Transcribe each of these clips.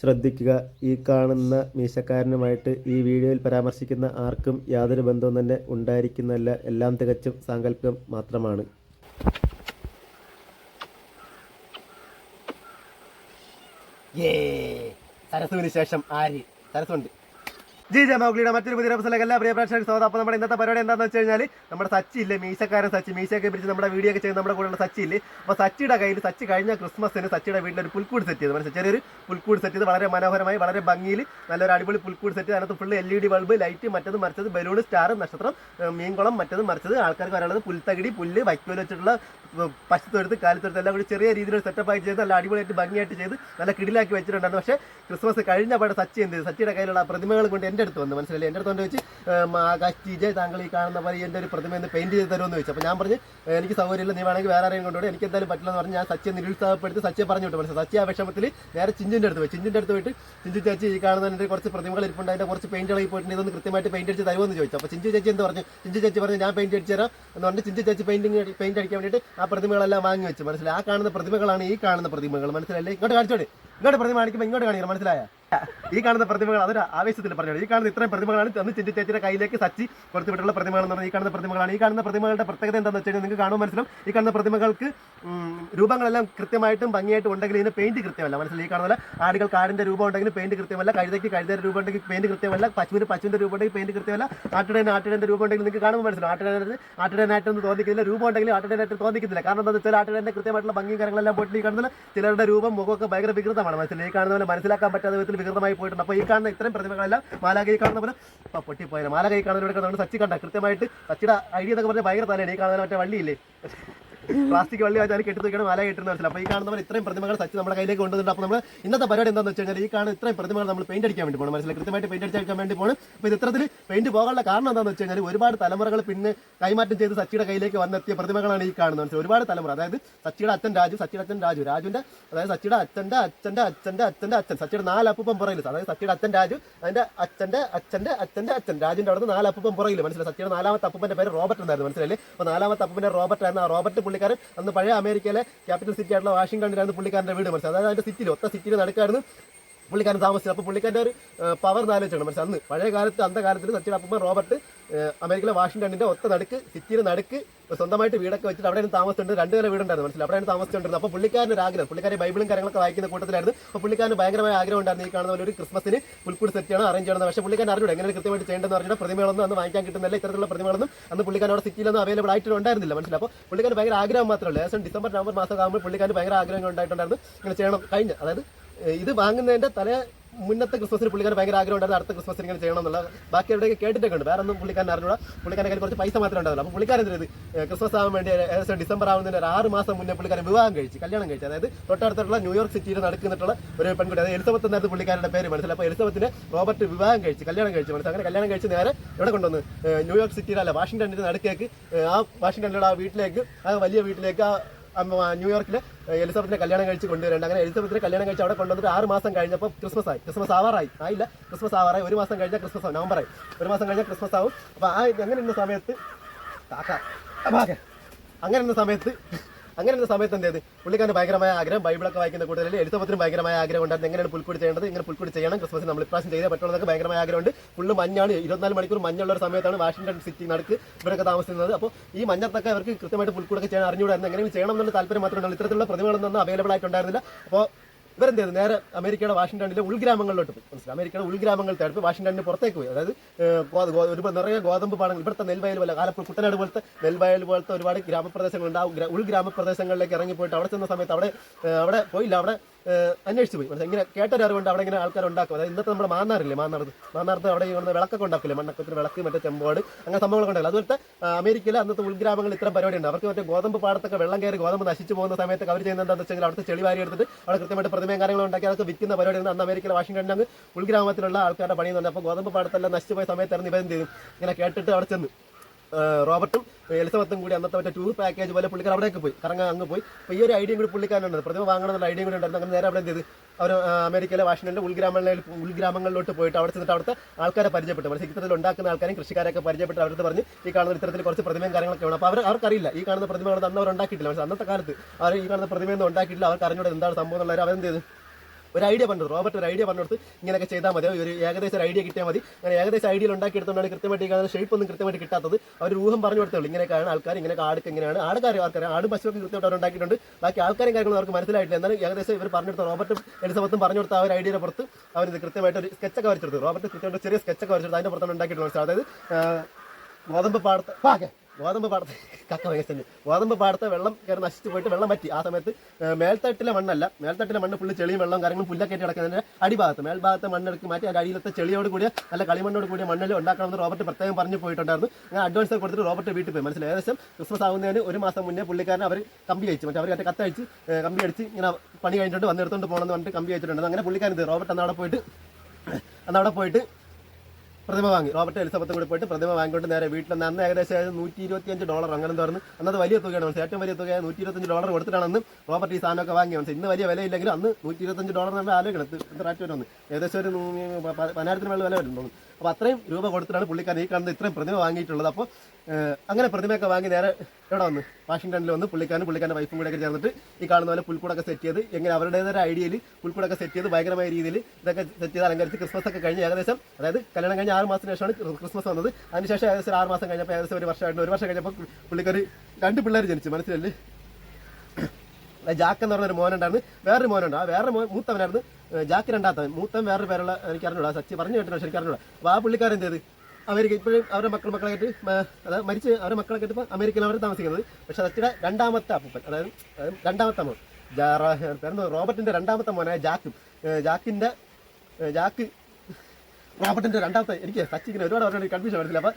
ശ്രദ്ധിക്കുക. ഈ കാണുന്ന മീശക്കാരനുമായിട്ട് ഈ വീഡിയോയിൽ പരാമർശിക്കുന്ന ആർക്കും യാതൊരു ബന്ധവും തന്നെ ഉണ്ടായിരിക്കുന്നതല്ല. എല്ലാം തികച്ചും സാങ്കല്പികം മാത്രമാണ്. സരസുവിന് ശേഷം ആര്? സരസുണ്ട് ജി ജെ മൗഗ്ലിയുടെ മറ്റൊരു പുതിയ എപ്പിസോഡിലേക്ക് എല്ലാ പ്രിയ പ്രേക്ഷകർക്ക് സ്വാഗതം. അപ്പോൾ നമ്മുടെ ഇന്നത്തെ പരിപാടി എന്താണെന്ന് വെച്ച് കഴിഞ്ഞാൽ നമ്മുടെ സച്ചി ഇല്ലേ മീശക്കാരൻ സച്ചി. മീശയൊക്കെ പിടിച്ച് നമ്മുടെ വീഡിയോ ഒക്കെ ചെയ്യുന്ന നമ്മുടെ കൂടെയുള്ള സച്ചി ഇല്ലേ. അപ്പോൾ സച്ചിയുടെ കയ്യിൽ സച്ചി കഴിഞ്ഞ ക്രിസ്മസിന് സച്ചിയുടെ വീട്ടിൽ ഒരു പുൽക്കൂട് സെറ്റ് ചെയ്തു. മനസ്സിലായി? ചെറിയൊരു പുൽക്കൂട് സെറ്റ് ചെയ്ത് വളരെ മനോഹരമായി വളരെ ഭംഗിയിൽ നല്ലൊരു അടിപൊളി പുൽക്കൂട് സെറ്റ് അതിനകത്ത് full L E D bulb light മറ്റത് മറിച്ചത് ബലൂൺ സ്റ്റാർ നക്ഷത്രം മീൻകുളം മറ്റത് മറിച്ചത് ആൾക്കാർക്ക് വരാനുള്ളത് പുൽത്തകിടി പുല്ല് വൈക്കോൽ വെച്ചിട്ടുള്ള പശുത്തൊഴുത്ത് കാലത്തൊരുത്ത് എല്ലാം കൂടി ചെറിയ രീതിയിൽ സെറ്റപ്പ് ആയി ചെയ്ത് നല്ല അടിപൊളിയായിട്ട് ഭംഗിയായിട്ട് ചെയ്ത് നല്ല കിടിലാക്കി വെച്ചിട്ടുണ്ടായിരുന്നു. പക്ഷേ ക്രിസ്മസ് കഴിഞ്ഞ പാടെ സച്ചി എന്ത് ചെയ്തു? സച്ചിയുടെ കയ്യിലുള്ള പ്രതിമകൾ കൊണ്ട് എന്റെ അടുത്ത് വന്ന് മനസ്സിലായി എന്റെ അടുത്ത് കൊണ്ട് വെച്ച് ആകാശ് ടി താങ്കൾ ഈ കാണുന്ന പോലെ എന്റെ ഒരു പ്രതിമ ഒന്ന് പെയിന്റ് ചെയ്ത് തരുമെന്ന് ചോദിച്ചു. അപ്പോൾ ഞാൻ പറഞ്ഞു "ഏ, എനിക്ക് സൗകര്യമില്ല നീ വേണമെങ്കിൽ വേറെ ആരെയും കൊണ്ടുപോയി എനിക്ക് എന്തായാലും പറ്റില്ല എന്ന് പറഞ്ഞ് ഞാൻ സച്ചിയെ നിരുത്സാഹപ്പെടുത്തി സച്ചിയെ പറഞ്ഞു വിട്ടു. മനസ്സിലായി? സച്ചി ആ നേരെ ചിഞ്ചിന്റെ അടുത്ത് പോയി. ചിഞ്ചിന്റെ അടുത്ത് പോയിട്ട് ചിഞ്ചു ചേച്ചി ഈ കാണുന്നതിന്റെ കുറച്ച് പ്രതിമകൾ ഇരിപ്പുണ്ട്. അതിന്റെ കുറച്ച് പെയിന്റുകൾ പോയിട്ടുണ്ട്. ഇതൊന്ന് കൃത്യമായിട്ട് പെയിന്റ് അടിച്ച് തരുമെന്ന് ചോദിച്ചു. അപ്പോൾ ചിഞ്ചു ചേച്ചി എന്ന് പറഞ്ഞു? ചിഞ്ചു ചേച്ചി പറഞ്ഞു ഞാൻ പെയിന്റ് അടിച്ചു തരാം എന്ന് പറഞ്ഞ് ചിഞ്ചു ചേച്ചി പെയിന്റിങ് പെയിന്റ് അടിക്കാൻ വേണ്ടിയിട്ട് ആ പ്രതിമകളെല്ലാം വാങ്ങി വെച്ചു. മനസ്സിലായി? ആ കാണുന്ന പ്രതിമകളാണ് ഈ കാണുന്ന പ്രതിമകൾ. മനസ്സിലല്ലേ ഇങ്ങോട്ട് കാണിച്ചോടെ? ഇങ്ങോട്ട് പ്രതിമ കാണിക്കുമ്പോൾ ഇങ്ങോട്ട് കാണിക്കണം മനസ്സിലായ? ഈ കാണുന്ന പ്രതിമകൾ അതൊരു ആവേശത്തിൽ പറഞ്ഞു ഈ കാണുന്ന ഇത്രയും പ്രതിമകളാണ് അന്ന് ചിന്തി ചേച്ചിയുടെ കയ്യിലേക്ക് സച്ചി കൊടുത്തു വിട്ടുള്ള പ്രതിമകൾ എന്ന് പറഞ്ഞാൽ ഈ കാണുന്ന പ്രതിമകളാണ്. ഈ കാണുന്ന പ്രതിമകളുടെ പ്രത്യേകത എന്താണെന്ന് വെച്ച് കഴിഞ്ഞാൽ നിങ്ങൾക്ക് കാണുമ്പോൾ മനസ്സിലും ഈ കാണുന്ന പ്രതിമകൾക്ക് രൂപങ്ങളെല്ലാം കൃത്യമായിട്ടും ഭംഗിയായിട്ടും ഉണ്ടെങ്കിൽ ഇതിന് പെയിന്റ് കൃത്യമല്ല. മനസ്സിലായി? ഈ കാണുന്ന ആടുകൾ കാടിന്റെ രൂപം ഉണ്ടെങ്കിൽ പെയിന്റ് കൃത്യമല്ല. കഴുതയ്ക്ക് കഴുതയുടെ രൂപം ഉണ്ടെങ്കിൽ പെയിന്റ് കൃത്യമല്ല. പശുവിന് പശുവിന്റെ രൂപം ഉണ്ടെങ്കിൽ പെയിന്റ് കൃത്യമല്ല. ആട്ടിടേന് ആട്ടിടേന്റെ രൂപം ഉണ്ടെങ്കിൽ നിങ്ങൾക്ക് കാണുമ്പോൾ മനസ്സിലാവും. ആട്ടിടേന് ആട്ടിടേനായിട്ടൊന്നും തോന്നിക്കുന്നില്ല രൂപം ഉണ്ടെങ്കിൽ ആട്ടിടേനായിട്ട് തോന്നിക്കുന്നില്ല കാരണം എന്താണെന്ന് വെച്ചാൽ ആട്ടിടേന്റെ കൃത്യമായിട്ടുള്ള ഭംഗിയും കാര്യങ്ങളെല്ലാം പോയിട്ട് ഈ കാണുന്ന ചിലരുടെ രൂപം മുഖമൊക്കെ ഭയങ്കര വികൃതമാണ്. മനസ്സിലായി ഈ കാണുന്ന പോലെ മനസ്സിലാക്കാൻ പറ്റാത്ത വിധത്തിൽ വികൃതമായി പോയിട്ടുണ്ട്. അപ്പോൾ ഈ കാണുന്ന ഇത്രയും പ്രതിമകളെല്ലാം മാലാകൈ കാണുന്ന പോലെ ഇപ്പോൾ പൊട്ടിപ്പോയത് മാലാകൈ കാണുന്നവരൊക്കെ നമ്മൾ സച്ചി കണ്ട കൃത്യമായിട്ട് സച്ചിയുടെ ഐഡിയ എന്നൊക്കെ പറഞ്ഞാൽ ഭയങ്കര തലയാണ്. ഈ കാണുന്ന മറ്റേ വള്ളിയില്ലേ? പ്ലാസ്റ്റിക് വള്ളി വെച്ചാൽ കെട്ടി തൂക്കിയാണ് മാല കെട്ടുന്ന മനസ്സിലായി. അപ്പോൾ ഈ കാണുന്നവർ ഇത്രയും പ്രതിമകൾ സച്ച് നമ്മുടെ കയ്യിലേക്ക് കൊണ്ടുവന്നിട്ട് അപ്പോൾ നമ്മൾ ഇന്നത്തെ പരിപാടി എന്താണെന്ന് വെച്ച് കഴിഞ്ഞാൽ ഈ കാണുന്ന ഇത്രയും പ്രതിമകൾ നമ്മൾ പെയിന്റ് അടിക്കാൻ വേണ്ടി പോകണം മനസ്സിലായി? കൃത്യമായിട്ട് പെയിന്റ് അടിച്ചാൽ വേണ്ടി പോകണം അപ്പോൾ ഇത് ഇത്തരത്തിൽ പെയിന്റ് പോകാനുള്ള കാരണം എന്താണെന്ന് വെച്ച് കഴിഞ്ഞാൽ ഒരുപാട് തലമുറകൾ പിന്നെ കൈമാറ്റം ചെയ്ത് സച്ചിയുടെ കയ്യിലേക്ക് വന്നെത്തിയ പ്രതിമകളാണ് ഈ കാണുന്നത്. മനസ്സിലായി? ഒരുപാട് തലമുറ. അതായത് സച്ചിയുടെ അച്ഛൻ രാജു സച്ചിയുടെ അച്ഛൻ രാജു. രാജുവിന്റെ അതായത് സച്ചിയുടെ അച്ഛന്റെ അച്ഛന്റെ അച്ഛന്റെ അച്ഛന്റെ അച്ഛൻ. സച്ചിയുടെ നാല് അപ്പൂപ്പം പുറകിൽ അതായത് സച്ചിയുടെ അച്ഛൻ രാജു അതിന്റെ അച്ഛന്റെ അച്ഛന്റെ അച്ഛന്റെ അച്ഛൻ. രാജുവിന്റെ അവിടെ നിന്ന് നാല് അപ്പൂപ്പം പുറകിൽ മനസ്സിലായി? സച്ചിയുടെ നാലാമത്തെ അപ്പുപ്പന്റെ പേര് റോബർട്ട് എന്നായിരുന്നു. മനസ്സിലായി അപ്പോൾ നാലാമത്തെ അപ്പുപ്പന്റെ റോബർട്ട് ആയിരുന്നു. ആ റോബർട്ട് പുള്ളിക്കാരൻ അന്ന് പഴയ അമേരിക്കയിലെ ക്യാപിറ്റൽ സിറ്റി ആയിട്ടുള്ള വാഷിംഗ്ടണിലാണ് പുള്ളിക്കാരന്റെ വീട് മനസ്സിലായത് അതായത് അതിന്റെ സിറ്റിയിൽ ഒത്ത സിറ്റിയിൽ നടക്കായിരുന്നു പുള്ളിക്കാരൻ താമസിച്ചത്. അപ്പോൾ പുള്ളിക്കാരന്റെ ഒരു പവർ നാലോചിച്ചാണ് മനസ്സിലായി? അന്ന് പഴയ കാലത്ത് അന്ന കാലത്തിൽ സച്ചിൻ അപ്പം റോബർട്ട് അമേരിക്കയിലെ വാഷിംഗ്ടണിന്റെ ഒത്ത നടുക്ക് സിറ്റിയുടെ നടുക്ക് സ്വന്തമായിട്ട് വീടൊക്കെ വെച്ചിട്ട് അവിടെയാണ് താമസിച്ചിട്ടുണ്ട് രണ്ട് നില വീടുണ്ടായിരുന്നു. മനസ്സിലായി? അവിടെയാണ് താമസിച്ചിട്ടുണ്ട് അപ്പോൾ പുള്ളിക്കാരൻ ഒരു ആഗ്രഹം പുള്ളിക്കാരി ബൈബിളും കാര്യങ്ങളൊക്കെ വായിക്കുന്ന കൂട്ടത്തിലായിരുന്നു. അപ്പോൾ പുള്ളിക്കാരന് ഭയങ്കരമായ ആഗ്രഹം ഉണ്ടായിരുന്നു ഈ കാണുന്ന ഒരു ക്രിസ്മസിന് പുൽക്കൂട് സെറ്റ് അറേഞ്ച് ചെയ്യണം. പക്ഷേ പുള്ളിക്കാരൻ അറിഞ്ഞു എങ്ങനെ കൃത്യമായിട്ട് ചെയ്യേണ്ടെന്ന് പറഞ്ഞാൽ പ്രതിമകളൊന്നും അന്ന് വാങ്ങിക്കാൻ കിട്ടുന്നില്ല. ഇത്തരത്തിലുള്ള പ്രതിമകളൊന്നും അന്ന് പുള്ളിക്കാരൻ അവിടെ സിറ്റിയിലൊന്നും അവൈലബിൾ ആയിട്ട് ഉണ്ടായിരുന്നില്ല. മനസ്സിലായി? അപ്പോൾ പുള്ളിക്കാരൻ ഭയങ്കര ആഗ്രഹം മാത്രമല്ല. ഏകദേശം ഡിസംബർ നവംബർ മാസം ആകുമ്പോൾ പുള്ളിക്കാരൻ ഭയങ്കര ആഗ്രഹങ്ങൾ ഉണ്ടായിട്ടുണ്ടായിരുന്നു. ഇങ്ങനെ ചെയ്യണം കഴിഞ്ഞ. അതായത് ഇത് വാങ്ങുന്നതിന്റെ തലേ മുന്നത്തെ ക്രിസ്മസിന് പുള്ളിക്കാരൻ ഭയങ്കര ആഗ്രഹം ഉണ്ടായിരുന്നു അടുത്ത ക്രിസ്മസിന് ഇങ്ങനെ ചെയ്യണം എന്നുള്ള. ബാക്കി എവിടെയൊക്കെ കേട്ടിട്ടൊക്കെ ഉണ്ട്. വേറെ ഒന്നും പുള്ളിക്കാരൻ അറിഞ്ഞൂടാ. പുള്ളിക്കാരൻ കയ്യിൽ കുറച്ച് പൈസ മാത്രമേ ഉണ്ടാവുള്ളൂ. അപ്പോൾ പുള്ളിക്കാരൻ എന്ത് ക്രിസ്മസ് ആവാൻ വേണ്ടി ഏകദേശം ഡിസംബർ ആവുന്നതിന് ഒരു ആറ് മാസം മുന്നേ പുള്ളിക്കാരൻ വിവാഹം കഴിച്ച് കല്യാണം കഴിച്ചു. അതായത് തൊട്ടടുത്തുള്ള ന്യൂയോർക്ക് സിറ്റിയിൽ നടക്കുന്നിട്ടുള്ള ഒരു പെൺകുട്ടി അതായത് എലിസബത്ത് എന്നായിരുന്നു പുള്ളിക്കാരുടെ പേര് മനസ്സിലായി. അപ്പോൾ എലിസബത്തിന് റോബർട്ട് വിവാഹം കഴിച്ച് കല്യാണം കഴിച്ച്. മനസ്സിലായി? അങ്ങനെ കല്യാണം കഴിച്ച് നേരെ എവിടെ കൊണ്ടുവന്ന്? ന്യൂയോർക്ക് സിറ്റിയിലല്ല വാഷിംഗ്ടണിൽ നടുക്കേക്ക് ആ വാഷിംഗ്ടണിലുള്ള ആ വീട്ടിലേക്ക് ആ വലിയ വീട്ടിലേക്ക് ആ അമ്മ ന്യൂയോർക്കിൽ എലിസബത്തിനെ കല്യാണം കഴിച്ച് കൊണ്ടുവരേണ്ട അങ്ങനെ എലിസബത്തിനെ കല്യാണം കഴിച്ച് അവിടെ കൊണ്ടുവന്നിട്ട് ആറ് മാസം കഴിഞ്ഞപ്പോൾ ക്രിസ്മസ് ആയി ക്രിസ്മസ് ആവാറായി ആയില്ല ക്രിസ്മസ് ആവാറായി ഒരു മാസം കഴിഞ്ഞാൽ ക്രിസ്മസ് ആവും നവംബറായി. ഒരു മാസം കഴിഞ്ഞാൽ ക്രിസ്മസ് ആവും അപ്പോൾ ആ അങ്ങനെ ഇരുന്ന സമയത്ത് അങ്ങനെ ഇരുന്ന സമയത്ത് അങ്ങനെ ഒരു സമയത്ത് എന്ത് ചെയ്ത്? ഭയങ്കരമായ ആഗ്രഹം ബൈബിളൊക്കെ വായിക്കുന്ന കൂട്ടത്തിൽ എലിസബത്തിന് ഭയങ്കരമായ ആഗ്രഹം ഉണ്ടായിരുന്നു. എങ്ങനെയാണ് പുൽക്കൂടി ചെയ്യേണ്ടത്? ഇങ്ങനെ പുൽക്കൂടി ചെയ്യണം. ക്രിസ്മസ് നമ്മൾ ഇപ്രാവശ്യം ചെയ്തേ പറ്റുള്ളതൊക്കെ ഭയങ്കരമായ ആഗ്രഹമുണ്ട്. ഫുള്ള് മഞ്ഞാണ്. ഇരുപത്തിനാല് മണിക്കൂർ മഞ്ഞുള്ള ഒരു സമയത്താണ് വാഷിംഗ്ടൺ സിറ്റി നടക്ക് ഇവരൊക്കെ താമസിക്കുന്നത്. അപ്പോൾ ഈ മഞ്ഞത്തൊക്കെ അവർക്ക് കൃത്യമായിട്ട് പുൽക്കൂടൊക്കെ ചെയ്യാൻ അറിഞ്ഞുകൂടായിരുന്നു. എങ്ങനെയും ചെയ്യണം എന്നുള്ള താല്പര്യം മാത്രമേ ഉള്ളൂ. ഇത്തരത്തിലുള്ള പ്രതിമകളൊന്നും അവൈലബിൾ ആയിട്ടുണ്ടായിരുന്നില്ല. അപ്പോൾ ഇവരെന്ത് ചെയ്തു നേരെ അമേരിക്കയുടെ വാഷിംഗ്ടണിലെ ഉൾഗ്രാമങ്ങളിലോട്ട് പോയി. മനസ്സിലായി? അമേരിക്കയുടെ ഉൾഗ്രാമങ്ങൾ അടുത്ത് വാഷിംഗ്ടണിന് പുറത്തേക്ക് പോയി. അതായത് ഒരു നിറയെ ഗോതമ്പ് പാടങ്ങൾ. ഇവിടുത്തെ നെൽവയൽ പോലെ ആലപ്പുഴ കുട്ടനാട് പോലത്തെ നെൽവയൽ പോലത്തെ ഒരുപാട് ഗ്രാമപ്രദേശങ്ങളുണ്ട്. ആ ഗ്ര- ഉൾഗ്രാമപ്രദേശങ്ങളിലേക്ക് ഇറങ്ങിപ്പോയിട്ട് അവിടെ ചെന്ന സമയത്ത് അവിടെ അവിടെ പോയില്ല. അവിടെ അന്വേഷിച്ച് പോയി. മനസ്സിലായി? ഇങ്ങനെ കേട്ടൊരറിവുണ്ട് അവിടെ ഇങ്ങനെ ആൾക്കാർ ഉണ്ടാക്കും അതായത് ഇന്നത്തെ നമ്മുടെ മാന്നാറില്ലേ മാന്നാർത്ത് മാന്നാർത്ത് അവിടെ കാണുന്ന വിളക്കൊക്കെ ഉണ്ടാക്കില്ലേ? മണ്ണക്കത്തിന് വിളക്ക് മറ്റേ ചെമ്പോട് അങ്ങനെ സംഭവങ്ങളൊക്കെ ഉണ്ടല്ലോ അതുപോലത്തെ അമേരിക്കയിലെ അന്നത്തെ ഉൾഗ്രാമങ്ങളിൽ ഇത്തരം പരിപാടി ഉണ്ട് അവർക്ക് മറ്റേ ഗോതമ്പ് പാടത്തൊക്കെ വെള്ളം കയറി ഗോതമ്പ് നശിച്ചു പോകുന്ന സമയത്ത് അവർ ചെയ്യുന്നത് എന്താണെന്ന് വെച്ചാൽ അവിടുത്തെ ചെളി വാരി എടുത്തിട്ട് അവിടെ കൃത്യമായിട്ട് പ്രതിമയും കാര്യങ്ങളും ഉണ്ടാക്കി അതൊക്കെ വിൽക്കുന്ന പരിപാടിയാണ്. അന്ന് അമേരിക്കയിലെ വാഷിംഗ്ടൺ അങ്ങ് ഉൾഗ്രാമത്തിലുള്ള ആൾക്കാരുടെ പണി തന്നെ അപ്പോൾ ഗോതമ്പ് പാടത്തെല്ലാം നശിച്ചു പോയ സമയത്തായിരുന്നു ഇവരെന്ത് ചെയ്യും ഇങ്ങനെ കേട്ടിട്ട് അവിടെ ചെന്ന്. റോബർട്ടും എലിസബത്തും കൂടി അന്നത്തെ മറ്റേ ടൂർ പാക്കേജ് പോലെ പുള്ളിക്കാർ അവിടേക്ക് പോയി. കറങ്ങാൻ അങ്ങ് പോയി. അപ്പോൾ ഈ ഒരു ഐഡിയ കൂടി പുള്ളിക്കാരനുണ്ട്. പ്രതിമ വാങ്ങണമെന്നുള്ള ഐഡിയ കൂടി ഉണ്ടായിരുന്നു. അങ്ങനെ നേരെ അവിടെ എന്ത് ചെയ്ത്? അവർ അമേരിക്കയിലെ വാഷിംഗ്ടണിലെ ഉൾഗ്രാമങ്ങളിൽ ഉൾഗ്രാമങ്ങളിലോട്ട് പോയിട്ട് അവിടെ ചെന്നിട്ട് അവിടുത്തെ ആൾക്കാരെ പരിചയപ്പെട്ടു. ഇത്തരത്തിൽ ഉണ്ടാക്കുന്ന ആൾക്കാരും കൃഷിക്കാരൊക്കെ പരിചയപ്പെട്ട്. അവരുടെ പറഞ്ഞ് ഈ കാണുന്ന ഇത്തരത്തിൽ കുറച്ച് പ്രതിമയും കാര്യങ്ങളൊക്കെ വേണം. അപ്പോൾ അവർ അവർക്കറിയില്ല. ഈ കാണുന്ന പ്രതിമകൾ അന്ന് അവർ ഉണ്ടാക്കിയിട്ടില്ല. പക്ഷേ അന്നത്തെ കാലത്ത് അവർ ഈ കാണുന്ന പ്രതിമയൊന്നും ഉണ്ടാക്കിയിട്ടില്ല. അവർക്ക് അറിഞ്ഞൂടെ എന്താണ് സംഭവം എന്നുള്ളവർ അവരെന്ത് ചെയ്തു? ഒരു ഐഡിയ പറഞ്ഞു റോബർട്ട് ഒരു ഐഡിയ പറഞ്ഞു കൊടുത്ത് ഇങ്ങനെയൊക്കെ ചെയ്താൽ മതി. ഒരു ഏകദേശം ഒരു ഐഡിയ കിട്ടിയാൽ മതി. അങ്ങനെ ഏകദേശം ഐഡിയ ഉണ്ടാക്കി എടുത്തുകൊണ്ടാണ് കൃത്യമായിട്ട് കാണുന്ന ഷേപ്പ് ഒന്നും കൃത്യമായിട്ട് കിട്ടാത്തത്. അവർ ഊഹം പറഞ്ഞു കൊടുത്തുള്ളൂ ഇങ്ങനെയൊക്കെയാണ് ആൾക്കാർ ഇങ്ങനെ ആടൊക്കെ ഇങ്ങനെയാണ്. ആടുകാർ ആൾക്കാർ ആട് പശുവൊക്കെ കൃത്യമായിട്ട് അവർ ഉണ്ടാക്കിയിട്ടുണ്ട്. ബാക്കി ആൾക്കാരും കാര്യങ്ങളും അവർക്ക് മനസ്സിലായിട്ടില്ല. എന്നാലും ഏകദേശം ഇവർ പറഞ്ഞെടുത്ത റോബർട്ട് എലിസബത്തും പറഞ്ഞു കൊടുത്ത ആ ഒരു ഐഡിയയുടെ പുറത്ത് അവർ ഇത് കൃത്യമായിട്ട് ഒരു സ്കെച്ചൊക്കെ വരച്ചെടുത്തു. റോബർട്ട് കൃത്യമായിട്ട് ചെറിയ സ്കെച്ചൊക്കെ വരച്ചെടുത്ത്. അതിന്റെ പുറത്താണ് ഉണ്ടാക്കിയിട്ടുള്ളത് അതായത് ഗോതമ്പ് പാടത്ത് പാക്കെ ഗോതമ്പ് പാടത്ത് കക്ക വയസ്സന് ഗോതമ്പ് പാടത്തെ വെള്ളം കയറി നശിച്ചു പോയിട്ട് വെള്ളം പറ്റി. ആ സമയത്ത് മേൽത്തട്ടിലെ മണ്ണല്ല. മേൽത്തട്ടിലെ മണ്ണ് ഫുള്ള് ചെളിയും വെള്ളം കാര്യങ്ങളും പുല്ലൊക്കെ ആയിട്ട് കിടക്കുന്നതിന്റെ അടിഭാഗത്ത്. മേൽഭാഗത്തെ മണ്ണെടുക്കി മാറ്റി അതിന്റെ അടിയിലത്തെ ചെളിയോട് കൂടിയ നല്ല കളിമണ്ണോട് കൂടിയ മണ്ണിൽ ഉണ്ടാക്കണമെന്ന് റോബർട്ട് പ്രത്യേകം പറഞ്ഞു പോയിട്ടുണ്ടായിരുന്നു. ഞാൻ അഡ്വാൻസ് കൊടുത്തിട്ട് റോബർട്ട് വീട്ടിൽ പോയി. മനസ്സിലായി? ഏകദേശം ക്രിസ്മസ് ആകുന്നതിന് ഒരു മാസം മുന്നേ പുള്ളിക്കാരൻ അവർ കമ്പി അയച്ചു മറ്റേ അവർ മറ്റേ കത്തയച്ച് ഏ, കമ്പി അടിച്ച് ഇങ്ങനെ പണി കഴിഞ്ഞിട്ട് വന്നെടുത്തോണ്ട് പോകണമെന്ന് പറഞ്ഞിട്ട് കമ്പി അയച്ചിട്ടുണ്ട് അങ്ങനെ പുള്ളിക്കാരൻ റോബർട്ട് അന്ന് അവിടെ പോയിട്ട് അന്ന് അവിടെ പോയിട്ട് പ്രതിമ വാങ്ങി. റോബർട്ട് എലിസബത്ത് കൂടി പോയിട്ട് പ്രതിമ വാങ്ങിക്കൊണ്ട് നേരെ വീട്ടിൽ അന്ന് ഏകദേശം നൂറ്റി ഇരുപത്തിയഞ്ച് ഡോളർ അങ്ങനെ തുറന്ന് അന്നത് വലിയ തുകയാണ് മനസ്സിൽ ഏറ്റവും വലിയ തുകയാണ് നൂറ്റി ഇരുപത്തഞ്ച് ഡോളർ കൊടുത്തിട്ടാണ് അന്ന് റോബർട്ട് ഈ സാധനമൊക്കെ വാങ്ങി മനസ്സിൽ ഇന്ന് വലിയ വിലയില്ലെങ്കിലും അന്ന് നൂറ്റി ഇരുപത്തഞ്ച് ഡോളർ നമ്മൾ ആലോചിക്കണം. ഇത്ര എത്ര റാറ്റ് വരും ഏകദേശം ഒരു പതിനായിരത്തിന് മേളിൽ വില വരും തോന്നുന്നു. അപ്പോൾ അത്രയും രൂപ കൊടുത്തിട്ടാണ് പുള്ളിക്കാരൻ ഈ കാണുന്ന ഇത്രയും പ്രതിമ വാങ്ങിയിട്ടുള്ളത്. അപ്പോൾ അങ്ങനെ പ്രതിമയൊക്കെ വാങ്ങി നേരെ എവിടെ വന്ന്? വാഷിംഗ്ടണിൽ വന്ന് പുള്ളിക്കാരനും പുള്ളിക്കാരന്റെ വൈഫും കൂടെ ഒക്കെ ചേർന്നിട്ട് ഈ കാണുന്ന പോലെ പുൽക്കൂടൊക്കെ സെറ്റ് ചെയ്ത് എങ്ങനെ അവരുടേതായ ഐഡിയയിൽ പുൽക്കൂടൊക്കെ സെറ്റ് ചെയ്ത് ഭയങ്കരമായ രീതിയിൽ ഇതൊക്കെ സെറ്റ് ചെയ്ത് അലങ്കരിച്ച് ക്രിസ്മസ് ഒക്കെ കഴിഞ്ഞ് ഏകദേശം അതായത് കല്യാണം കഴിഞ്ഞ ആറ് മാസത്തിന് ശേഷമാണ് ക്രിസ്മസ് വന്നത്. അതിനുശേഷം ഏകദേശം ആറ് മാസം കഴിഞ്ഞപ്പോൾ ഏകദേശം ഒരു വർഷമായിട്ട് ഒരു വർഷം കഴിഞ്ഞപ്പോൾ പുള്ളിക്കാർ രണ്ട് പിള്ളേർ ജനിച്ചു. മനസ്സിലല്ലേ ജാക്ക് എന്ന് പറഞ്ഞൊരു മോനുണ്ടായിരുന്നു. വേറൊരു മോനുണ്ട്. ആ വേറെ മോൻ മൂത്തവനായിരുന്നു. ജാക്ക് രണ്ടാത്തവൻ മൂത്തൻ വേറൊരു പേരുള്ള എനിക്ക് അറിഞ്ഞൂടാ സച്ചി പറഞ്ഞു കേട്ടോ ശരിക്കും അറിഞ്ഞൂടാ. അപ്പോൾ ആ പുള്ളിക്കാരൻ ചെയ്ത്? അമേരിക്ക ഇപ്പോഴും അവരുടെ മക്കൾ മക്കളെ ആയിട്ട് അതായത് മരിച്ച് അവരുടെ മക്കളെ ഇപ്പോൾ അമേരിക്കയിൽ അവർ താമസിക്കുന്നത്. പക്ഷേ സച്ചിയുടെ രണ്ടാമത്തെ അപ്പൂപ്പൻ അതായത് രണ്ടാമത്തെ മോൻ. ജാറ റോബർട്ടിന്റെ രണ്ടാമത്തെ മോനായ ജാക്കും. ജാക്കിന്റെ ജാക്ക് റോബർട്ടിന്റെ രണ്ടാമത്തെ എനിക്ക് സച്ചിങ്ങനെ ഒരുപാട് അവരുടെ കൺഫ്യൂഷൻ വരുന്നില്ല അപ്പൊ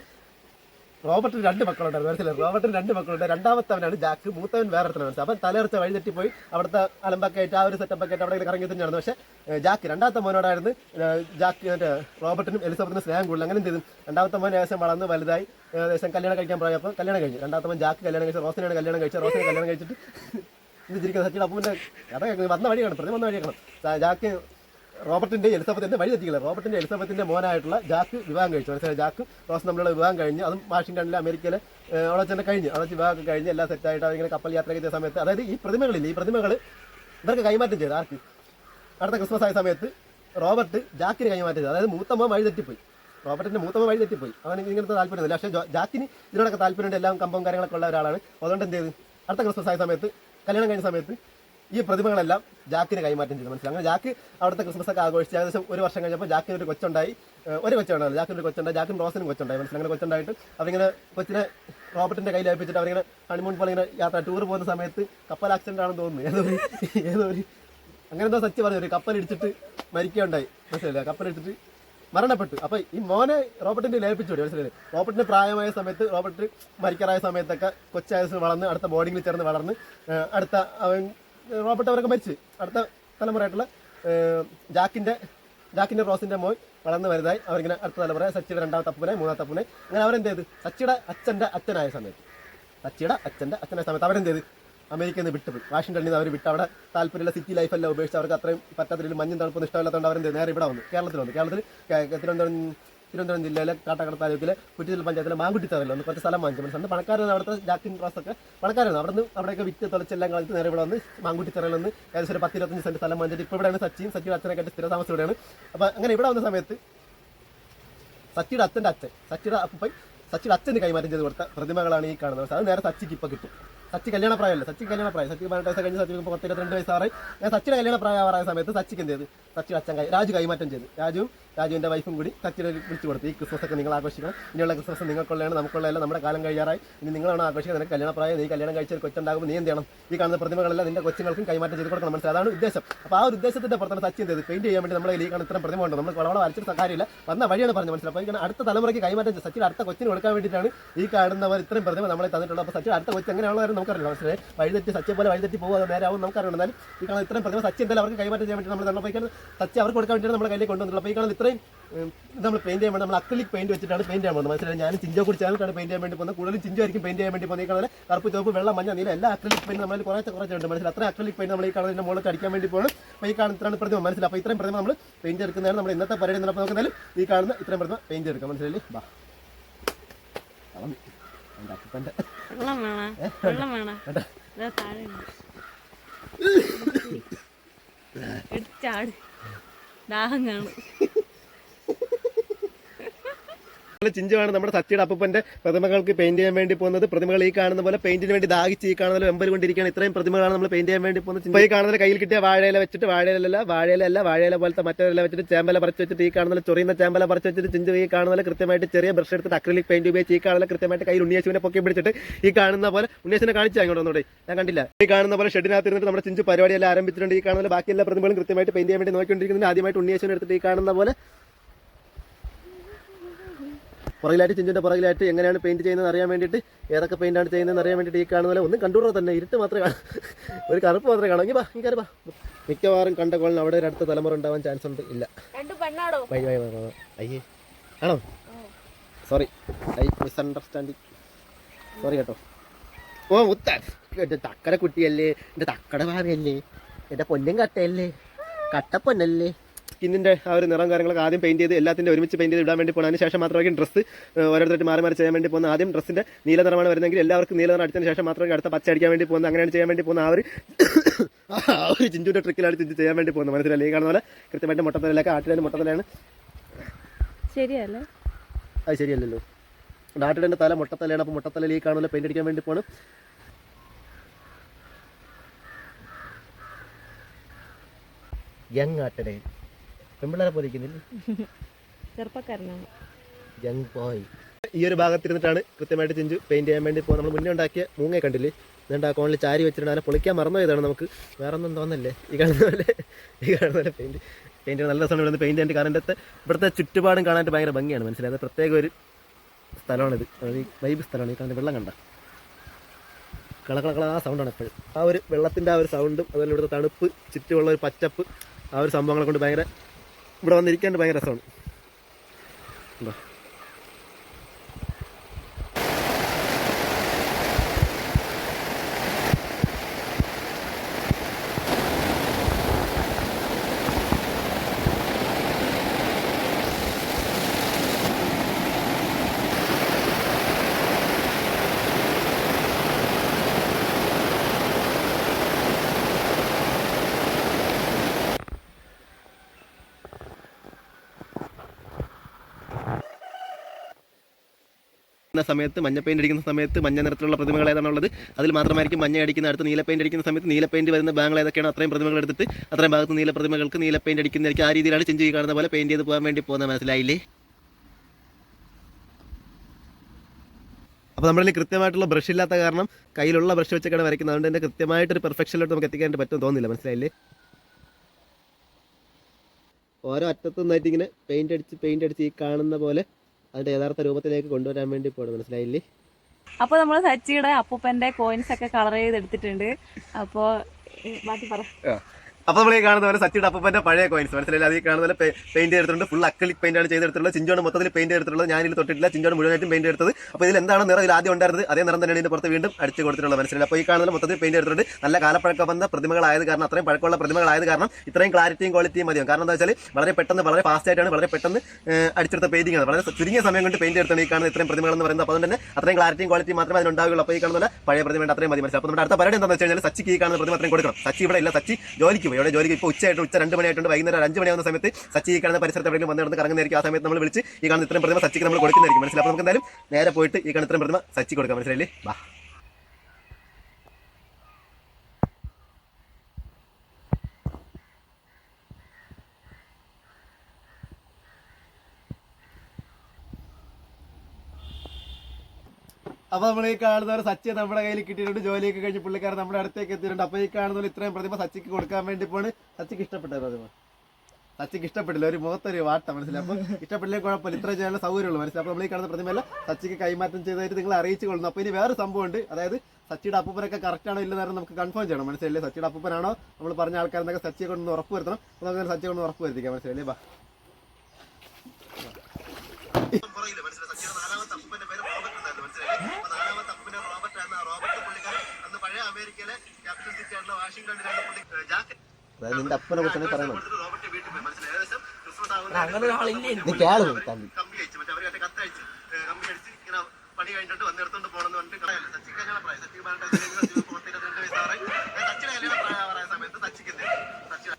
റോബർട്ടിന് രണ്ട് മക്കളുണ്ടായിരുന്നു. മനസ്സിലായി? റോബർട്ടിന് രണ്ട് മക്കളുണ്ട്. രണ്ടാമത്തവനാണ് ജാക്ക്. മൂത്തവൻ വേറെ മനസ്സിലായി? അപ്പം തലയിറച്ച വഴി തെറ്റിപ്പോയി. അവിടുത്തെ അലമ്പൊക്കെ ആയിട്ട് ആ ഒരു സെറ്റപ്പ് ആയിട്ട് അവിടെ കറങ്ങി തന്നെ നടന്നു പക്ഷേ ജാക്ക് രണ്ടാമത്തെ മോനോടായിരുന്നു ജാക്ക് മറ്റേ റോബർട്ടിനും എലിസബത്തിനും സ്നേഹം കൂടുതൽ. അങ്ങനെ ചെയ്തു? രണ്ടാമത്തെ മോൻ ഏകദേശം വളർന്ന് വലുതായി. ഏകദേശം കല്യാണം കഴിക്കാൻ പോയപ്പോൾ കല്യാണം കഴിച്ചു രണ്ടാമത്തെ മോൻ ജാക്ക് കല്യാണം കഴിച്ചു. റോസിനാണ് കല്യാണം കഴിച്ചത്. റോസിനെ കല്യാണം കഴിച്ചിട്ട് ചിരിക്കുന്നത് സച്ചിയുടെ അപ്പൂന്റെ കഥ വന്ന വഴി കാണും പറഞ്ഞു വന്ന വഴി കാണും ജാക്ക് റോബർട്ടിന്റെ എലിസബത്തിന്റെ വഴി തെറ്റിക്കില്ല റോബർട്ടിന്റെ എലിസബത്തിന്റെ മോനായിട്ടുള്ള ജാക്ക് വിവാഹം കഴിച്ചു. മനസ്സിലായി? ജാക്ക് റോസ് നമ്മളുടെ വിവാഹം കഴിഞ്ഞ് അതും വാഷിംഗ്ടണിലെ അമേരിക്കയിലെ അവിടെ തന്നെ കഴിഞ്ഞ്. അവിടെ വിവാഹം കഴിഞ്ഞ് എല്ലാം സെറ്റായിട്ട് അവരിങ്ങനെ കപ്പൽ യാത്ര ചെയ്ത സമയത്ത് അതായത് ഈ പ്രതിമകളില്ല ഈ പ്രതിമകൾ ഇവർക്ക് കൈമാറ്റം ചെയ്തു. ആർക്ക്? അടുത്ത ക്രിസ്മസ് ആയ സമയത്ത് റോബർട്ട് ജാക്കിന് കൈമാറ്റം ചെയ്തു. അതായത് മൂത്തമ്മ വഴി തെറ്റിപ്പോയി റോബർട്ടിന്റെ മൂത്തമ്മ വഴി തെറ്റിപ്പോയി അവന് ഇങ്ങനത്തെ താല്പര്യമില്ല. പക്ഷേ ജാക്കിന് ഇതിനോടൊക്കെ താല്പര്യമുണ്ട്. എല്ലാം കമ്പവും കാര്യങ്ങളൊക്കെ ഉള്ള ഒരാളാണ്. അതുകൊണ്ട് എന്ത് ചെയ്ത്? അടുത്ത ക്രിസ്മസ് ആയ സമയത്ത് കല്യാണം കഴിഞ്ഞ സമയത്ത് ഈ പ്രതിമകളെല്ലാം ജാക്കിന് കൈമാറ്റം ചെയ്തു. മനസ്സിലായി? അങ്ങനെ ജാക്ക് അവിടുത്തെ ക്രിസ്മസ് ഒക്കെ ആഘോഷിച്ച് ഏകദേശം ഒരു വർഷം കഴിഞ്ഞപ്പോൾ ജാക്കിന് ഒരു കൊച്ചുണ്ടായി. ഒരു കൊച്ചുണ്ടായി ജാക്കിന് ഒരു കൊച്ചുണ്ടായി. ജാക്കിന് റോസിനും കൊച്ചുണ്ടായി. മനസ്സിലായി? അങ്ങനെ കൊച്ചുണ്ടായിട്ട് അവരിങ്ങനെ കൊച്ചിനെ റോബർട്ടിന്റെ കയ്യിൽ ഏൽപ്പിച്ചിട്ട് അവരിങ്ങനെ ഹണിമൂൺ പോലെ ഇങ്ങനെ യാത്ര ടൂർ പോകുന്ന സമയത്ത് കപ്പൽ ആക്സിഡന്റ് ആണെന്ന് തോന്നുന്നു. ഏതോ ഏതോ ഒരു അങ്ങനെ എന്തോ സച്ചി പറഞ്ഞു ഒരു കപ്പൽ ഇടിച്ചിട്ട് മരിക്കുകയുണ്ടായി. മനസ്സിലായില്ല? കപ്പൽ ഇടിച്ചിട്ട് മരണപ്പെട്ടു. അപ്പൊ ഈ മോനെ റോബർട്ടിന്റെ ഏൽപ്പിച്ചു മനസ്സിലായി റോബർട്ടിന്റെ റോബർട്ടിന് പ്രായമായ സമയത്ത് റോബർട്ട് മരിക്കാറായ സമയത്തൊക്കെ കൊച്ചായ വളർന്ന് അടുത്ത ബോർഡിങ്ങിൽ ചേർന്ന് വളർന്ന് അടുത്ത അവൻ റോബർട്ട് അവരൊക്കെ മരിച്ച്. അടുത്ത തലമുറയായിട്ടുള്ള ജാക്കിന്റെ ജാക്കിന്റെ റോസിന്റെ മോൻ വളർന്ന് വലുതായി. അവരിങ്ങനെ അടുത്ത തലമുറ സച്ചിയുടെ രണ്ടാമത്തെ അപ്പനെ മൂന്നാമത്തെ അപ്പനെ അങ്ങനെ അവരെന്ത് ചെയ്ത് സച്ചിയുടെ അച്ഛന്റെ അച്ഛനായ സമയത്ത്. സച്ചിയുടെ അച്ഛന്റെ അച്ഛനായ സമയത്ത് അവരെന്ത് ചെയ്ത് അമേരിക്കയിൽ നിന്ന് വിട്ടുപോയി. വാഷിംഗ്ടണിൽ നിന്ന് അവർ വിട്ട് അവിടെ താല്പര്യമുള്ള സിറ്റി ലൈഫെല്ലാം ഉപേക്ഷിച്ച് അവർക്ക് അത്രയും പറ്റാത്ത രീതിയിൽ മഞ്ഞും തണുപ്പൊന്നും ഇഷ്ടമില്ലാത്തതുകൊണ്ട് അവരെന്ത് നേരെ ഇവിടെ വന്നു. കേരളത്തിൽ വന്നു. കേരളത്തിൽ തിരുവനന്തപുരം തിരുവനന്തപുരം ജില്ലയിലെ കാട്ടാക്കട താലൂക്കിലെ കുറ്റിച്ചൽ പഞ്ചായത്തിലെ മാങ്കുട്ടിത്തറയിൽ ഒന്ന് കുറച്ച് സ്ഥലം വാങ്ങിച്ചു. മനസ്സിലാണ് പണക്കാരാണ് അവിടുത്തെ ജാക്കിൻ ക്രോസൊക്കെ പണക്കാരാണ് അവിടെ നിന്ന് അവിടെയൊക്കെ വിറ്റ് തുളച്ചെല്ലാം കളഞ്ഞിട്ട് നേരെ ഇവിടെ വന്ന് മാങ്കുട്ടിത്തറയിൽ നിന്ന് ഏകദേശം ഒരു പത്തിരുപത്തഞ്ച് സെന്റ് സ്ഥലം വാങ്ങിച്ചിട്ട് ഇപ്പോൾ ഇവിടെയാണ് സച്ചിയും സച്ചിയുടെ അച്ഛനൊക്കെ സ്ഥിര താമസം ഇവിടെയാണ്. അപ്പോൾ അങ്ങനെ ഇവിടെ വന്ന സമയത്ത് സച്ചിയുടെ അച്ഛന്റെ അച്ഛൻ സച്ചിയുടെ അപ്പൻ സച്ചിയുടെ അച്ഛന് കൈമാറ്റം ചെയ്ത് കൊടുത്ത പ്രതിമകളാണ് ഈ കാണുന്നത്. അത് നേരെ സച്ചിക്ക് ഇപ്പോൾ കിട്ടും. സച്ചി കല്യാണ പ്രായമല്ല? സച്ചി കല്യാണ പ്രായം. സച്ചി പതിനെട്ട് വയസ്സ് കഴിഞ്ഞ് ഇപ്പോൾ പത്ത് ഇരുപത്തിരണ്ട് ഞാൻ സച്ചിയുടെ കല്യാണ പ്രായമായ സമയത്ത് സച്ചിക്ക് എന്ത് ചെയ്ത്? സച്ചിയുടെ അച്ഛൻ രാജു കൈമാറ്റം ചെയ്ത്. രാജുവും രാജുവിന്റെ വൈഫും കൂടി സച്ചിയുടെ വിളിച്ചു കൊടുത്തു. ഈ ക്രിസ്മസ് ഒക്കെ നിങ്ങൾ ആഘോഷിക്കണം. ഇനിയുള്ള ക്രിസ്മസ് നിങ്ങൾക്കുള്ളതാണ് നമുക്കുള്ളതല്ല നമ്മുടെ കാലം കഴിയാറായി. ഇനി നിങ്ങളാണ് ആഘോഷിക്കുന്നത് നിനക്ക് കല്യാണ പ്രായം നീ കല്യാണം കഴിച്ചൊരു കൊച്ചുണ്ടാകുമ്പോൾ നീ എന്ത് ചെയ്യണം? ഈ കാണുന്ന പ്രതിമകളെല്ലാം നിന്റെ കൊച്ചുങ്ങൾക്കും കൈമാറ്റം ചെയ്ത് കൊടുക്കണം. മനസ്സിലായി? അതാണ് ഉദ്ദേശം. അപ്പോൾ ആ ഒരു ഉദ്ദേശത്തിന്റെ പുറത്താണ് സച്ചി എന്ത് ചെയ്ത് പെയിന്റ് ചെയ്യാൻ വേണ്ടി നമ്മളെ ഈ കാണുന്ന ഇത്തരം പ്രതിമ നമ്മൾ വളവള വരച്ചിട്ട് കാര്യമില്ല വന്ന വഴിയാണ് പറഞ്ഞത് മനസ്സിലായി? അപ്പോൾ അടുത്ത തലമുറയ്ക്ക് കൈമാറ്റം സച്ചിൻ അടുത്ത കൊച്ചിന് കൊടുക്കാൻ വേണ്ടിയിട്ടാണ് ഈ കാണുന്നവർ ഇത്രയും പ്രതിമ നമ്മളെ തന്നിട്ടുള്ളത്. അപ്പോൾ സച്ചിൻ അടുത്ത കൊച്ചു എങ്ങനെയാണെന്ന് നമുക്കറിയില്ല. മനസ്സിലായി? വഴിതെറ്റി സച്ചിയെ പോലെ വഴിതെറ്റി പോകുക നേരാവും നമുക്കറിയണം. എന്നാലും ഈ കാണുന്ന ഇത്രയും പ്രതിമ സച്ചി എന്തായാലും അവർക്ക് കൈമാറ്റം ചെയ്യാൻ വേണ്ടി നമ്മൾ തന്നെ പോയി സച്ചി അവർക്ക് കൊടുക്കാൻ വേണ്ടിയാണ് നമ്മുടെ കയ്യിൽ കൊണ്ടുവന്നിട്ടുള്ളത്. അപ്പോൾ ഈ കാണുന്ന ഇത്രയും ഇത് നമ്മൾ പെയിന്റ് ചെയ്യാൻ വേണ്ടി നമ്മൾ അക്രലിക് പെയിന്റ് വെച്ചിട്ടാണ് പെയിന്റ് ചെയ്യാൻ പോകുന്നത്. മനസ്സിലായി? ഞാൻ ചിഞ്ചോ കൂടി പെയിന്റ് ചെയ്യാൻ വേണ്ടി പോകുന്നത്. കൂടുതലും ചിഞ്ചോ ആയിരിക്കും പെയിന്റ് ചെയ്യാൻ വേണ്ടി പോകുന്നത്. കാണാൻ കറുപ്പ് ചോപ്പ് വെള്ളം മഞ്ഞ നീല എല്ലാ അക്രലിക് പെയിന്റ് നമ്മൾ കുറച്ച് കുറച്ചുണ്ട് മനസ്സിലായി? അത്ര അക്രലിക് പെയിന്റ് നമ്മൾ ഈ കാണുന്നതിന്റെ മുകളിൽ അടിക്കാൻ വേണ്ടി പോകണം അപ്പോൾ ഈ കാണുന്ന ഇത്രയാണ് പ്രതിമ. മനസ്സിലായി? അപ്പോൾ ഇത്രയും പ്രതിമ നമ്മൾ പെയിന്റ് എടുക്കുന്നതാണ് നമ്മൾ ഇന്നത്തെ പരിപാടി നടപ്പ് നോക്കുന്നാലും ഈ കാണുന്ന ഇത്രയും പ്രതിമ പെയിന്റ് എടുക്കാം മനസ്സിലായി ബാ. ദാഹം എന്റെ അപ്പന്റെ വെള്ളം വേണം വെള്ളം വേണം ഇതാ താഴെ ഉണ്ട്. എടുത്ത് ചാട് ദാഹം കാണും ചിഞ്ചുവാണ് നമ്മുടെ സച്ചിയുടെ അപ്പൂപ്പന്റെ പ്രതിമകൾക്ക് പെയിന്റ് ചെയ്യാൻ വേണ്ടി പോകുന്നത് പ്രതിമകൾ ഈ കാണുന്ന പോലെ പെയിന്റിന് വേണ്ടി ദാഹിച്ച് ഈ കാണുന്ന വെമ്പൽ കൊണ്ടിരിക്കുകയാണ് ഇത്രയും പ്രതിമകളാണ് നമ്മൾ പെയിന്റ് ചെയ്യാൻ വേണ്ടി പോകുന്നത് ഈ കാണുന്ന കയ്യിൽ കിട്ടിയ വാഴയില വെച്ചിട്ട് വാഴയിലല്ല വാഴയിലല്ല വാഴയില പോലത്തെ മറ്റൊരില വെച്ചിട്ട് ചേമ്പല പറിച്ച് വെച്ചിട്ട് ഈ കാണുന്ന ചൊറിയുന്ന ചേമ്പല പറിച്ച് വെച്ചിട്ട് ചിഞ്ചു ഈ കാണുന്ന കൃത്യമായിട്ട് ചെറിയ ബ്രഷ് എടുത്തിട്ട് അക്രലിക് പെയിന്റ് ഉപയോഗിച്ച് ഈ കാണുന്ന കൃത്യമായിട്ട് കയ്യിൽ ഉണ്ണിയേശുവിനെ പൊക്കി പിടിച്ചിട്ട് ഈ കാണുന്ന പോലെ ഉണ്ണിയേശുവിനെ കാണിച്ചു അങ്ങോട്ട് ഒന്നുകൂടി ഞാൻ കണ്ടില്ല ഈ കാണുന്ന പോലെ ഷെഡിനകത്ത് ഇരുന്നിട്ട് നമ്മുടെ ചിഞ്ചു പരിപാടിയെല്ലാം ആരംഭിച്ചിട്ടുണ്ട് ഈ കാണുന്ന ബാക്കി എല്ലാ പ്രതിമകളും കൃത്യമായിട്ട് പെയിന്റ് ചെയ്യാൻ വേണ്ടി നോക്കിക്കൊണ്ടിരിക്കുന്നത് ആദ്യമായിട്ട് ഉണ്ണിയേശുവിനെ എടുത്തിട്ട് ഈ കാണുന്ന പോലെ പുറകിലായിട്ട് ചിഞ്ചിന്റെ പുറകിലായിട്ട് എങ്ങനെയാണ് പെയിന്റ് ചെയ്യുന്നത് അറിയാൻ വേണ്ടിയിട്ട് ഏതൊക്കെ പെയിന്റ് ആണ് ചെയ്യുന്നത് അറിയാൻ വേണ്ടിയിട്ട് ഈ കാണുന്ന പോലെ ഒന്നും കണ്ടുകൂടാ തന്നെ ഇരുട്ട് മാത്രമേ കാണാം. ഒരു കറുപ്പ് മാത്രമേ കാണാം. ഇനി വാ ഈ കയറി വാ. മിക്കവാറും കണ്ട കോളിന് അവിടെ ഒരു അടുത്ത തലമുറ ഉണ്ടാവാൻ ചാൻസ് ഉണ്ട്. ഇല്ല. അയ്യേ. ആണോ? സോറി ഐ മിസ്അണ്ടർസ്റ്റാൻഡിങ് സോറി കേട്ടോ. ഓ മുത്ത. എന്റെ തക്കട കുട്ടിയല്ലേ എന്റെ തക്കട ഭാവിയല്ലേ എന്റെ പൊന്നും കട്ടയല്ലേ. കട്ടപ്പൊന്നല്ലേ സ്കിന്നിന്റെ ആ ഒരു നിറം കാര്യങ്ങളൊക്കെ ആദ്യം പെയിന്റ് ചെയ്ത് എല്ലാത്തിന്റെ ഒരുമിച്ച് പെയിന്റ് ചെയ്ത് ഇടാൻ വേണ്ടി പോകണം അതിന് ശേഷം മാത്രമായിരിക്കും ഡ്രസ്സ് ഓരോരുത്തരായിട്ട് മാറി മാറി ചെയ്യാൻ വേണ്ടി പോകുന്നത് ആദ്യം ഡ്രസ്സിന്റെ നീല നിറമാണ് വരുന്നെങ്കിൽ എല്ലാവർക്കും നീല നിറം അടിച്ചതിന് ശേഷം മാത്രമേ അടുത്ത പച്ച അടിക്കാൻ വേണ്ടി പോകുന്നത് അങ്ങനെയാണ് ചെയ്യാൻ വേണ്ടി പോകുന്നത് ആ ഒരു ആ ഒരു ചിഞ്ചുന്റെ ട്രിക്കിലാണ് ചിഞ്ചു ചെയ്യാൻ വേണ്ടി പോകുന്നത്. മനസ്സിലല്ലേ ഈ കാണുന്ന പോലെ കൃത്യമായിട്ട് മുട്ടത്തലൊക്കെ ആട്ടിലെ മുട്ടത്തലാണ് ശരിയല്ലേ? അത് ശരിയല്ലല്ലോ. നാട്ടിലെ തല മുട്ടത്തലയാണ്. അപ്പോൾ മുട്ടത്തല ഈ കാണുന്ന പെയിന്റ് അടിക്കാൻ വേണ്ടി പോകണം യങ് ആട്ടടെ പെമ്പിള്ളേരെ പോലെ ചെറുപ്പക്കാരനാണ്. യങ് ബോയ് ഈ ഒരു ഭാഗത്തിരുന്നിട്ടാണ് കൃത്യമായിട്ട് ചിഞ്ചു പെയിന്റ് ചെയ്യാൻ വേണ്ടി പോകുന്നത് നമ്മൾ മുന്നേ ഉണ്ടാക്കിയ മൂങ്ങ കണ്ടില്ലേ? എന്നിട്ട് ആ കോണിൽ ചാരി വെച്ചിട്ടുണ്ട്. അതിനെ പൊളിക്കാൻ മറന്നുപോയതാണ് നമുക്ക്. വേറെ ഒന്നും തോന്നല്ലേ ഈ കാണുന്ന പോലെ ഈ കാണുന്ന പോലെ പെയിന്റ് പെയിന്റ് നല്ല രസമാണ് ഇവിടെ പെയിന്റ് ചെയ്യാൻ കാരണം ഇവിടുത്തെ ചുറ്റുപാടും കാണാനായിട്ട് ഭയങ്കര ഭംഗിയാണ്. മനസ്സിലായത് പ്രത്യേക ഒരു സ്ഥലമാണിത്. അതായത് ഈ വൈബ് സ്ഥലമാണ്. ഈ കാണുന്ന വെള്ളം കണ്ട. കളകളകള ആ സൗണ്ടാണ് എപ്പോഴും. ആ ഒരു വെള്ളത്തിന്റെ ആ ഒരു സൗണ്ടും അതുപോലെ ഇവിടുത്തെ തണുപ്പ് ചുറ്റുമുള്ള ഒരു പച്ചപ്പ് ആ ഒരു സംഭവങ്ങളെ കൊണ്ട് ഭയങ്കര ഇവിടെ വന്നിരിക്കാണ്ട് ഭയങ്കര രസമാണ്. ഉണ്ടോ? അടിക്കുന്ന സമയത്ത് മഞ്ഞ പെയിന്റ് അടിക്കുന്ന സമയത്ത് മഞ്ഞ നിറത്തിലുള്ള പ്രതിമകൾ ഏതാണുള്ളത് അതിൽ മാത്രമായിരിക്കും മഞ്ഞ അടിക്കുന്ന അടുത്ത് നീല പെയിന്റ് അടിക്കുന്ന സമയത്ത് നീല പെയിന്റ് വരുന്ന ബാങ്ങൾ ഏതൊക്കെയാണ്? അത്രയും പ്രതിമകൾ എടുത്തിട്ട് അത്രയും ഭാഗത്ത് നീല പ്രതിമകൾക്ക് നീല പെയിന്റ് അടിക്കുന്നതായിരിക്കും. ആ രീതിയിലാണ് ചിഞ്ചി കാണുന്ന പോലെ പെയിന്റ് ചെയ്ത് പോകാൻ വേണ്ടി പോകുന്ന മനസ്സിലായില്ലേ? അപ്പോൾ നമ്മളിൽ കൃത്യമായിട്ടുള്ള ബ്രഷ് ഇല്ലാത്ത കാരണം കയ്യിലുള്ള ബ്രഷ് വെച്ചൊക്കെയാണ് വരയ്ക്കുന്നത്. അതുകൊണ്ട് തന്നെ കൃത്യമായിട്ടൊരു പെർഫെക്ഷനിലോട്ട് നമുക്ക് എത്തിക്കാൻ പറ്റുമെന്ന് തോന്നുന്നില്ല. മനസ്സിലായില്ലേ? ഓരോ അറ്റത്തുനിന്നായിട്ട് ഇങ്ങനെ പെയിന്റ് അടിച്ച് പെയിന്റ് അടിച്ച് ഈ കാണുന്ന പോലെ അതിന്റെ യഥാർത്ഥ രൂപത്തിലേക്ക് കൊണ്ടുവരാൻ വേണ്ടി പോകണം മനസ്സിലായില്ലേ? അപ്പൊ നമ്മൾ സച്ചിയുടെ അപ്പൂപ്പന്റെ കോയിൻസ് ഒക്കെ കളർ ചെയ്തെടുത്തിട്ടുണ്ട്. അപ്പോ ഏ, ബാക്കി പറ. അപ്പോൾ നമ്മൾ ഈ കാണുന്ന പോലെ സച്ചിയുടെ അപ്പന്റെ പഴയ കോയിൻസ് മനസ്സിലായി അത് ഈ കാണുന്ന പോലെ പെയിന്റ് എടുത്തിട്ടുണ്ട് ഫുൾ അക്ലിക് പെയിന്റ് ആണ് ചെയ്തെടുത്തിട്ടുള്ളത്. ചിഞ്ചോണ് മൊത്തത്തിൽ പെയിന്റ് എടുത്തിട്ടുള്ളത് ഞാനിൽ തൊട്ടിട്ടില്ല. ചിഞ്ചോണ് മുഴുവനായിട്ടും പെയിന്റ് എടുത്തത് അപ്പോൾ ഇതിൽ എന്താണ് നിറം? ഇതിൽ ആദ്യം ഉണ്ടായിരുന്നത് അതേ നിറം തന്നെയാണ് ഇതിന്റെ പുറത്ത് വീണ്ടും അടിച്ച് കൊടുത്തിട്ടുള്ളത്. മനസ്സിലായി അപ്പോൾ ഈ കാണുന്ന മൊത്തത്തിൽ പെയിന്റ് എടുത്തിട്ടുണ്ട് നല്ല കാലപ്പഴക്കം വന്ന പ്രതിമകളായത് കാരണം അത്രയും പഴക്കമുള്ള പ്രതിമകളായത് കാരണം ഇത്രയും ക്ലാരിറ്റിയും ക്വാളിറ്റിയും മതിയും കാരണം എന്താ വെച്ചാൽ വളരെ പെട്ടെന്ന് വളരെ ഫാസ്റ്റ് ആയിട്ടാണ് വളരെ പെട്ടെന്ന് അടിച്ചെടുത്ത പെയിന്റിംഗ് ആണ്. വളരെ ചുരുങ്ങിയ സമയം കൊണ്ട് പെയിന്റ് എടുത്താണ് ഈ കാണുന്ന ഇത്രയും പ്രതിമകൾ എന്ന് പറയുന്നത്. അപ്പോൾ അതുകൊണ്ട് തന്നെ അത്രയും ക്ലാരിറ്റിയും ക്വാളിറ്റിയും മാത്രമേ അതിനുണ്ടാവുകയുള്ളൂ അപ്പോൾ ഈ കാണുന്ന പഴയ പ്രതിമയുടെ അത്രയും മതി. മനസ്സിലായി? അപ്പോൾ നമ്മുടെ അടുത്ത പരിപാടി എന്താണെന്ന് വെച്ച് കഴിഞ്ഞാൽ സച്ചിക്ക് ഈ കാണുന്ന പ്രതിമ അത്രയും കൊടുക്കണം. സച്ചി ഇവിടെ ഇല്ല. സച്ചി ജോലിക്ക് പോയി ഇവിടെ ജോലിക്ക് ഇപ്പോൾ ഉച്ചയായിട്ട് ഉച്ച രണ്ട് മണിയായിട്ടുണ്ട്. വൈകുന്നേരം അഞ്ച് മണിയാവുന്ന സമയത്ത് സച്ചി ഈ കാണുന്ന പരിസരത്ത് എവിടെയെങ്കിലും വന്ന് നടന്ന് കറങ്ങുന്നതായിരിക്കും. ആ സമയത്ത് നമ്മൾ വിളിച്ച് ഈ കാണുന്ന ഇത്രയും പ്രതിമ സച്ചിക്ക് നമ്മൾ കൊടുക്കുന്നതായിരിക്കും. മനസ്സിലാവും നമുക്ക് എന്തായാലും നേരെ പോയിട്ട് ഈ കാണുന്ന ഇത്രയും പ്രതിമ സച്ചി കൊടുക്കാം. മനസ്സിലായില്ലേ? വാ അപ്പൊ നമ്മൾ ഈ കാണുന്ന പോലെ സച്ചി നമ്മുടെ കയ്യിൽ കിട്ടിയിട്ടുണ്ട്. ജോലിയൊക്കെ കഴിഞ്ഞ് പുള്ളിക്കാരൻ നമ്മുടെ അടുത്തേക്ക് എത്തിയിട്ടുണ്ട്. അപ്പൊ ഈ കാണുന്ന ഇത്രയും പ്രതിമ സച്ചിക്ക് കൊടുക്കാൻ വേണ്ടി പോണ്. സച്ചിക്ക് ഇഷ്ടപ്പെട്ട പ്രതിമ? സച്ചിക്ക് ഇഷ്ടപ്പെട്ടില്ല ഒരു മുഖത്തൊരു വാട്ട മനസ്സിലായി. അപ്പൊ ഇഷ്ടപ്പെട്ടില്ലേ കുഴപ്പമില്ല. ഇത്ര ചെയ്യാനുള്ള സൗകര്യമുള്ളൂ. മനസ്സിലായി. അപ്പൊ നമ്മൾ ഈ കാണുന്ന പ്രതിമയല്ല സച്ചിക്ക് കൈമാറ്റം ചെയ്തതായിട്ട് നിങ്ങൾ അറിയിച്ചു കൊള്ളുന്നു. അപ്പൊ ഇനി വേറെ സംഭവം ഉണ്ട് അതായത് സച്ചിയുടെ അപ്പൂപ്പനൊക്കെ കറക്റ്റ് ആണോ ഇല്ലെന്നായിരുന്നു നമുക്ക് കൺഫേം ചെയ്യണം. മനസ്സിലായില്ലേ? സച്ചിയുടെ അപ്പൂപ്പനാണോ? നമ്മൾ പറഞ്ഞ ആൾക്കാരെന്നൊക്കെ സച്ചിയെ കൊണ്ടൊന്ന് ഉറപ്പ് വരുത്തണം. അപ്പൊ നമുക്ക് സച്ചിയെ കൊണ്ട് ഉറപ്പ് വരുത്തിക്കാം. മനസ്സിലായില്ലേ? ബാ. അതായത് നിന്റെ അപ്പനെ കുറിച്ചാണ് പറയണം. നീ കേൾ തമ്പി പണി കഴിഞ്ഞിട്ട് പോകണമെന്ന് പറഞ്ഞിട്ട് സച്ചിക്ക് കല്യാണ പ്രായം സച്ചിക്ക്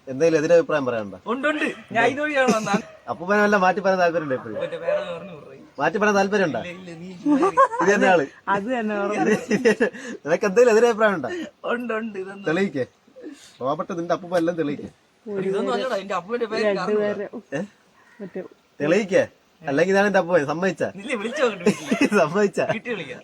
എന്തെങ്കിലും എതിരഭിപ്രായം പറയാനുണ്ടോ? ഉണ്ട് ഉണ്ട്. വന്നാ അപ്പൂപ്പനെ വല്ല മാറ്റി പറയാൻ താല്പര്യമുണ്ടോ ഇപ്പോഴും? മറ്റേ പറയാൻ താല്പര്യം ഉണ്ടോ നീ ഇത് തന്നെ ആൾ. അത് തന്നെ നിനക്ക് എന്തെങ്കിലും എതിരഭിപ്രായം ഉണ്ടോ? ഉണ്ട് ഉണ്ട്. ഇതൊന്നും തെളിയിക്കേ. പാവപ്പെട്ട നിന്റെ അപ്പൂപ്പ എല്ലാം തെളിയിക്കേ. ഇതൊന്നും അല്ലടാ എന്റെ അപ്പന്റെ പേര് രണ്ടുപേരെ തെളിയിക്കേ. അല്ലെങ്കിൽ ഇതാണ് എന്റെ അപ്പൂപ്പ സമ്മതിച്ച? സമ്മതിച്ചാ വിളിച്ചോ കിട്ടി സമ്മതിച്ച? കിട്ടി വിളിക്കാം.